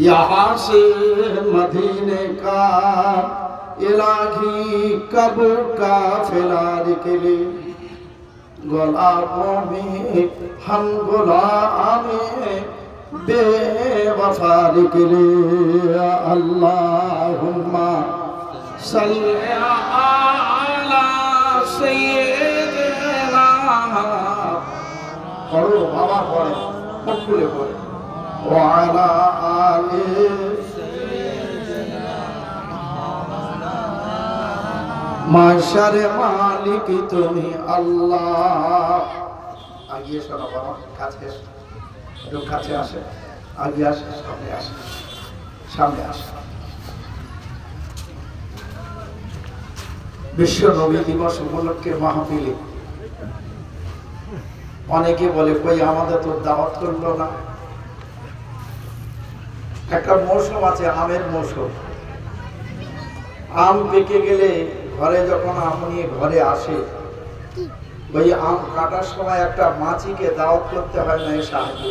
यहाँ से मदीने का इलाही कब का फिला निकले गुलाबों में हम गुलाम बेवफा निकले अल्लाहुम्मा सल्ली अला सय्यिदिना পড়ো বাবা পড়ে মুখ খুলে পড়ে ওয়ালা আলে মাশারে মালিক তুমি আল্লাহ আগিয়ে শোনো বাবা, কাছে একটু কাছে আসে। আগে আসে, সামনে আসে। সামনে আসে। বিশ্ব নবী দিবস উপলক্ষে মাহফিলে অনেকে বলে, কই আমাদের তো দাওয়াত করল না। একটা মৌসুম আছে, আমের মৌসুম। আম পেকে গেলে ঘরে যখন আম নিয়ে ঘরে আসে, ওই আম কাটার সময় একটা মাছিকে দাওয়াত করতে হয় না এ সাহায্য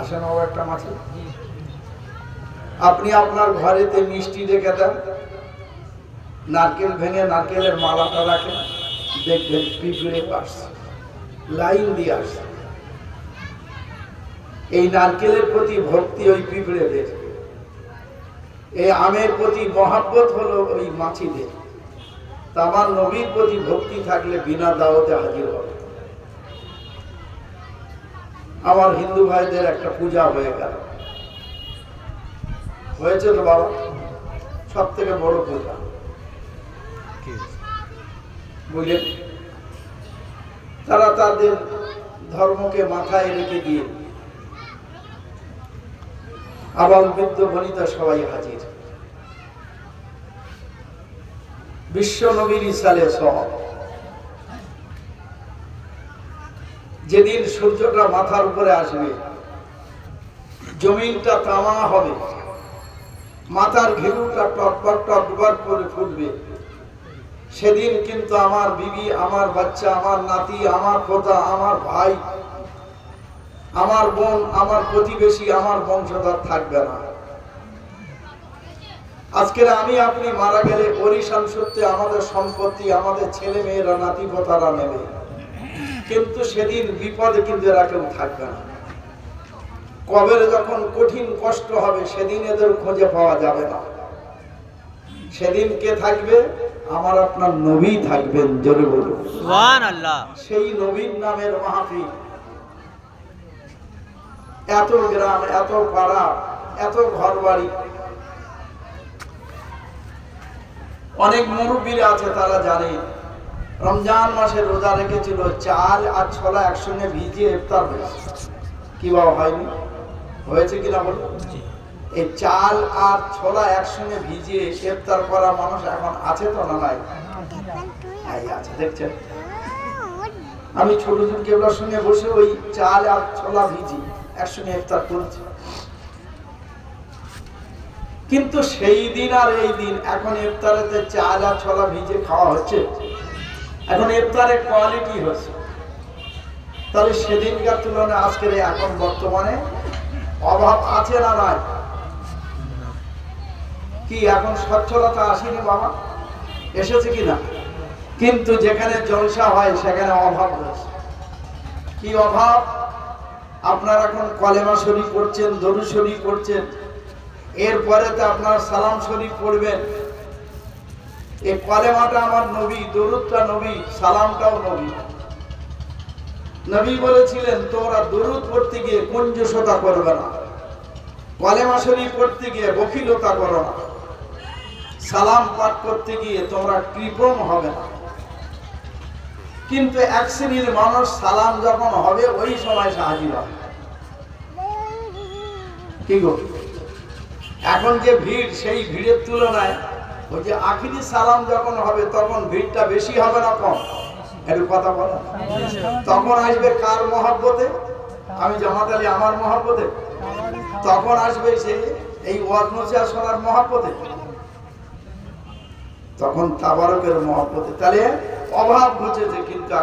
আসে না একটা মাছি। আপনি আপনার ঘরেতে মিষ্টি রেখে দেন, নারকেল ভেঙে নারকেলের মালাটা রাখেন, দেখবেন পিঁপড়ে আসছে লাইন দিয়ে আসছে। এই নারকেলের প্রতি ভক্তি ওই পিঁপড়েদের। এই আমের প্রতি মহাব্বত হলো ওই মাছিদের। আমার নবীর প্রতি ভক্তি থাকলে বিনা দাওয়াতে হাজির হবে। আমার হিন্দু ভাইদের একটা পূজা হয়ে গেল। হয়েছে তো বাবা? সব থেকে বড় পূজা। বুঝলেন? তারা তাদের ধর্মকে মাথায় রেখে দিয়ে আবার বৃদ্ধ বনিতা সবাই হাজির। বিশ্ব নবীর ইসালে যেদিন সূর্যটা মাথার উপরে আসবে, জমিনটা তামা হবে, মাথার ঘেরুটা টকবক টকবক করে ফুটবে, সেদিন কিন্তু আমার বিবি, আমার বাচ্চা, আমার নাতি, আমার পোতা, আমার ভাই আমার বোন আমার প্রতিবেশী আমার বংশধর থাকবে না। আজকের আমি আপনি মারা গেলে পরিশান সত্যি আমাদের সম্পত্তি আমাদের ছেলে মেয়েরা নাতি পোতারা নেবে। কিন্তু সেদিন বিপদে কিন্তু এরা কেউ থাকবে না। কবের যখন কঠিন কষ্ট হবে সেদিন এদের খোঁজে পাওয়া যাবে না। সেদিন কে থাকবে? আমার আপনার নবী থাকবেন জোরে বলুন। সেই নবীন নামের মাহফিল। এত গ্রাম এত পাড়া এত ঘর বাড়ি অনেক মুরব্বীরা আছে তারা জানে। রমজান মাসে রোজা রেখেছিল চাল আর ছোলা একসঙ্গে ভিজিয়ে ইফতার হয়েছে। কি বাবা হয়নি? হয়েছে কি কিনা বলো এই চাল আর ছোলা একসঙ্গে ভিজিয়ে ইফতার করা মানুষ এখন আছে তো না নাই আছে দেখছেন? আমি ছোট ছোট কেবলার সঙ্গে বসে ওই চাল আর ছোলা ভিজি। একসঙ্গে ইফতার করেছি কিন্তু সেই দিন আর এই দিন এখন ইফতারেতে চাল আর ছোলা ভিজে খাওয়া হচ্ছে, এখন ইফতারের কোয়ালিটি হচ্ছে। তাহলে সেদিনকার তুলনায় আজকের এখন বর্তমানে অভাব আছে না নাই? কি এখন স্বচ্ছলতা আসেনি বাবা? এসেছে কি না? কিন্তু যেখানে জলসা হয় সেখানে অভাব রয়েছে। কি অভাব? আপনারা এখন কলেমা শরীফ পড়ছেন দরু শরীফ পড়ছেন, এরপরে তো আপনার সালাম শরীফ পড়বেন। এই কলেমাটা আমার নবী, দরুদটা নবী, সালামটাও নবী। নবী বলেছিলেন তোমরা দরুদ পড়তে গিয়ে কুঞ্জসতা করবে না, কলেমা শরীফ পড়তে গিয়ে বকিলতা করো না। সালাম পাঠ করতে গিয়ে তোমরা কৃপণ হবে না। কিন্তু এক শ্রেণির মানুষ সালাম যখন হবে, ওই সময় সাহায্য হবে কি গো? এখন যে ভিড়, সেই ভিড়ের তুলনায় ওই যে আখিরি সালাম যখন হবে, তখন ভিড়টা বেশি হবে না কম? একটু কথা বলো। তখন আসবে কার মহাব্বতে? আমি জামাত আলী আমার মহাব্বতে? তখন আসবে সে এই ওয়াজনসিয়া শোনার মহাব্বতে? তখন তাবারকের মহাব্বতে। তাহলে অভাব ঘটেছে কিন্তু